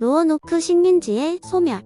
로어노크 식민지의 소멸.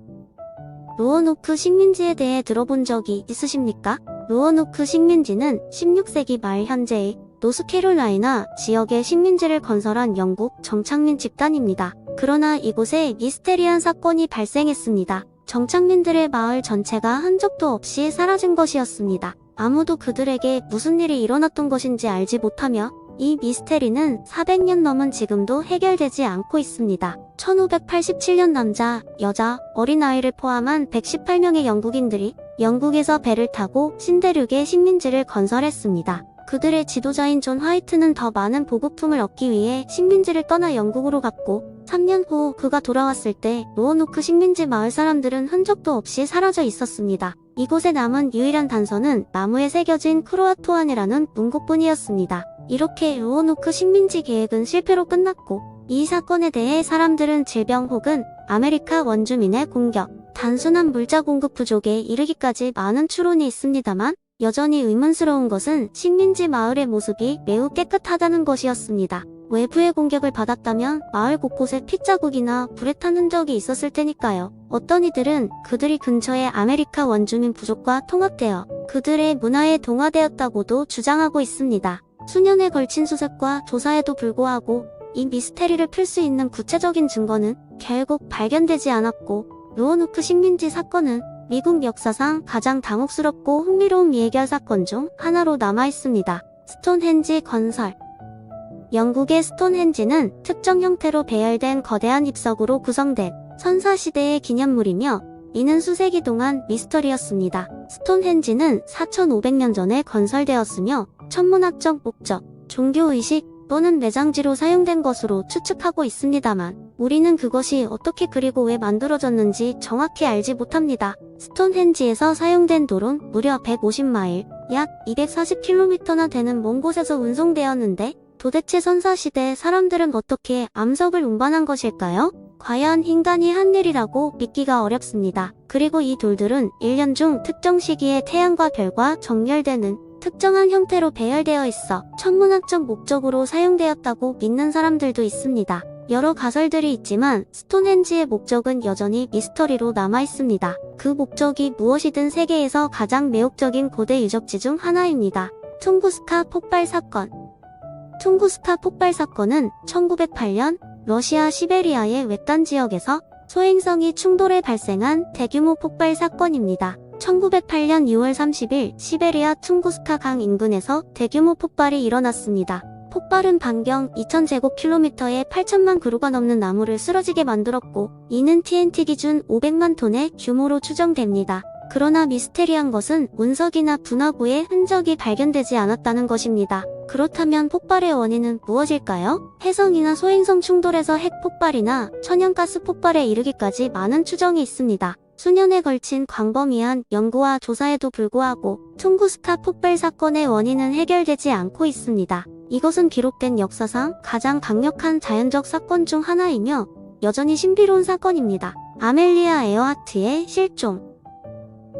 로어노크 식민지에 대해 들어본 적이 있으십니까? 로어노크 식민지는 16세기 말 현재의 노스캐롤라이나 지역의 식민지를 건설한 영국 정착민 집단입니다. 그러나 이곳에 미스테리한 사건이 발생했습니다. 정착민들의 마을 전체가 흔적도 없이 사라진 것이었습니다. 아무도 그들에게 무슨 일이 일어났던 것인지 알지 못하며 이 미스테리는 400년 넘은 지금도 해결되지 않고 있습니다. 1587년 남자, 여자, 어린아이를 포함한 118명의 영국인들이 영국에서 배를 타고 신대륙의 식민지를 건설했습니다. 그들의 지도자인 존 화이트는 더 많은 보급품을 얻기 위해 식민지를 떠나 영국으로 갔고 3년 후 그가 돌아왔을 때 로어노크 식민지 마을 사람들은 흔적도 없이 사라져 있었습니다. 이곳에 남은 유일한 단서는 나무에 새겨진 크로아토안이라는 문구뿐이었습니다. 이렇게 로어노크 식민지 계획은 실패로 끝났고 이 사건에 대해 사람들은 질병 혹은 아메리카 원주민의 공격, 단순한 물자 공급 부족에 이르기까지 많은 추론이 있습니다만 여전히 의문스러운 것은 식민지 마을의 모습이 매우 깨끗하다는 것이었습니다. 외부의 공격을 받았다면 마을 곳곳에 핏자국이나 불에 탄 흔적이 있었을 테니까요. 어떤 이들은 그들이 근처의 아메리카 원주민 부족과 통합되어 그들의 문화에 동화되었다고도 주장하고 있습니다. 수년에 걸친 수색과 조사에도 불구하고 이 미스테리를 풀 수 있는 구체적인 증거는 결국 발견되지 않았고 로어노크 식민지 사건은 미국 역사상 가장 당혹스럽고 흥미로운 미해결 사건 중 하나로 남아 있습니다. 스톤헨지 건설 영국의 스톤헨지는 특정 형태로 배열된 거대한 입석으로 구성된 선사시대의 기념물이며 이는 수세기 동안 미스터리였습니다. 스톤헨지는 4,500년 전에 건설되었으며 천문학적 목적, 종교의식 또는 매장지로 사용된 것으로 추측하고 있습니다만 우리는 그것이 어떻게 그리고 왜 만들어졌는지 정확히 알지 못합니다. 스톤헨지에서 사용된 돌은 무려 150마일, 약 240km나 되는 먼 곳에서 운송되었는데 도대체 선사시대 사람들은 어떻게 암석을 운반한 것일까요? 과연 인간이 한 일이라고 믿기가 어렵습니다. 그리고 이 돌들은 1년 중 특정 시기에 태양과 별과 정렬되는 특정한 형태로 배열되어 있어 천문학적 목적으로 사용되었다고 믿는 사람들도 있습니다. 여러 가설들이 있지만 스톤헨지의 목적은 여전히 미스터리로 남아 있습니다. 그 목적이 무엇이든 세계에서 가장 매혹적인 고대 유적지 중 하나입니다. 퉁구스카 폭발 사건 퉁구스카 폭발 사건은 1908년 러시아 시베리아의 외딴 지역에서 소행성이 충돌해 발생한 대규모 폭발 사건입니다. 1908년 6월 30일 시베리아 퉁구스카 강 인근에서 대규모 폭발이 일어났습니다. 폭발은 반경 2000제곱킬로미터에 8천만 그루가 넘는 나무를 쓰러지게 만들었고 이는 TNT 기준 500만 톤의 규모로 추정됩니다. 그러나 미스테리한 것은 운석이나 분화구의 흔적이 발견되지 않았다는 것입니다. 그렇다면 폭발의 원인은 무엇일까요? 해성이나 소행성 충돌에서 핵 폭발이나 천연가스 폭발에 이르기까지 많은 추정이 있습니다. 수년에 걸친 광범위한 연구와 조사에도 불구하고 퉁구스카 폭발 사건의 원인은 해결되지 않고 있습니다. 이것은 기록된 역사상 가장 강력한 자연적 사건 중 하나이며 여전히 신비로운 사건입니다. 아멜리아 에어하트의 실종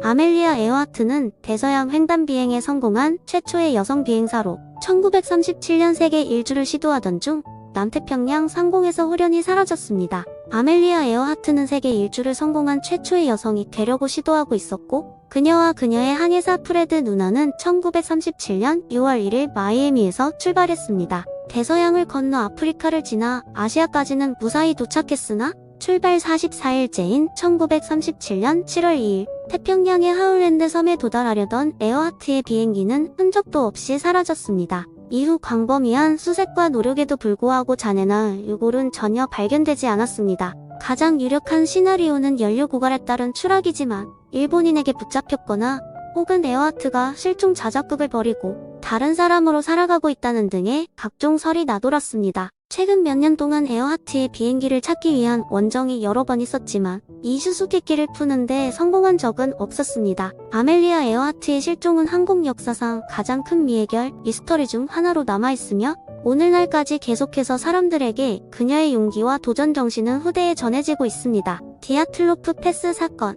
아멜리아 에어하트는 대서양 횡단 비행에 성공한 최초의 여성 비행사로 1937년 세계 일주를 시도하던 중 남태평양 상공에서 홀연히 사라졌습니다. 아멜리아 에어하트는 세계 일주를 성공한 최초의 여성이 되려고 시도하고 있었고 그녀와 그녀의 항해사 프레드 누나는 1937년 6월 1일 마이애미에서 출발했습니다. 대서양을 건너 아프리카를 지나 아시아까지는 무사히 도착했으나 출발 44일째인 1937년 7월 2일 태평양의 하울랜드 섬에 도달하려던 에어하트의 비행기는 흔적도 없이 사라졌습니다. 이후 광범위한 수색과 노력에도 불구하고 잔해나 유골은 전혀 발견되지 않았습니다. 가장 유력한 시나리오는 연료 고갈에 따른 추락이지만 일본인에게 붙잡혔거나 혹은 에어하트가 실종 자작극을 벌이고 다른 사람으로 살아가고 있다는 등의 각종 설이 나돌았습니다. 최근 몇 년 동안 에어하트의 비행기를 찾기 위한 원정이 여러 번 있었지만 이 수수께끼를 푸는데 성공한 적은 없었습니다. 아멜리아 에어하트의 실종은 항공 역사상 가장 큰 미해결 미스터리 중 하나로 남아있으며 오늘날까지 계속해서 사람들에게 그녀의 용기와 도전 정신은 후대에 전해지고 있습니다. 디아틀로프 패스 사건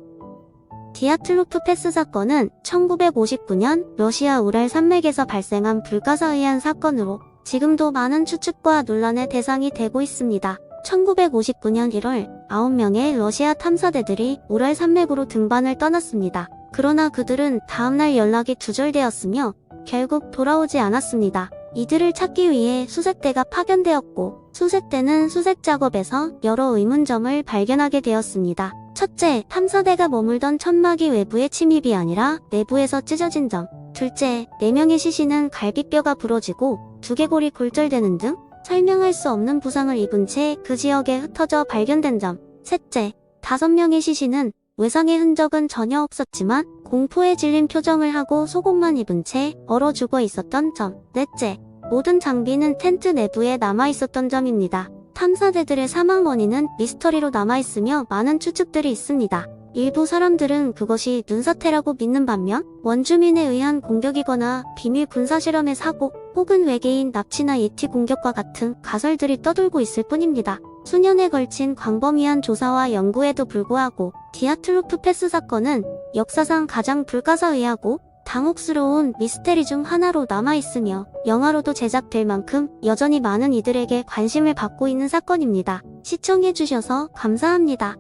디아틀로프 패스 사건은 1959년 러시아 우랄 산맥에서 발생한 불가사의한 사건으로 지금도 많은 추측과 논란의 대상이 되고 있습니다. 1959년 1월 9명의 러시아 탐사대들이 우랄 산맥으로 등반을 떠났습니다. 그러나 그들은 다음날 연락이 두절되었으며 결국 돌아오지 않았습니다. 이들을 찾기 위해 수색대가 파견되었고 수색대는 수색 작업에서 여러 의문점을 발견하게 되었습니다. 첫째, 탐사대가 머물던 천막이 외부의 침입이 아니라 내부에서 찢어진 점. 둘째, 4명의 시신은 갈비뼈가 부러지고 두개골이 골절되는 등 설명할 수 없는 부상을 입은 채 그 지역에 흩어져 발견된 점. 셋째, 5명의 시신은 외상의 흔적은 전혀 없었지만 공포에 질린 표정을 하고 속옷만 입은 채 얼어 죽어 있었던 점. 넷째, 모든 장비는 텐트 내부에 남아 있었던 점입니다. 탐사대들의 사망 원인은 미스터리로 남아있으며 많은 추측들이 있습니다. 일부 사람들은 그것이 눈사태라고 믿는 반면 원주민에 의한 공격이거나 비밀 군사실험의 사고 혹은 외계인 납치나 예티 공격과 같은 가설들이 떠돌고 있을 뿐입니다. 수년에 걸친 광범위한 조사와 연구에도 불구하고 디아틀로프 패스 사건은 역사상 가장 불가사의하고 당혹스러운 미스테리 중 하나로 남아있으며 영화로도 제작될 만큼 여전히 많은 이들에게 관심을 받고 있는 사건입니다. 시청해주셔서 감사합니다.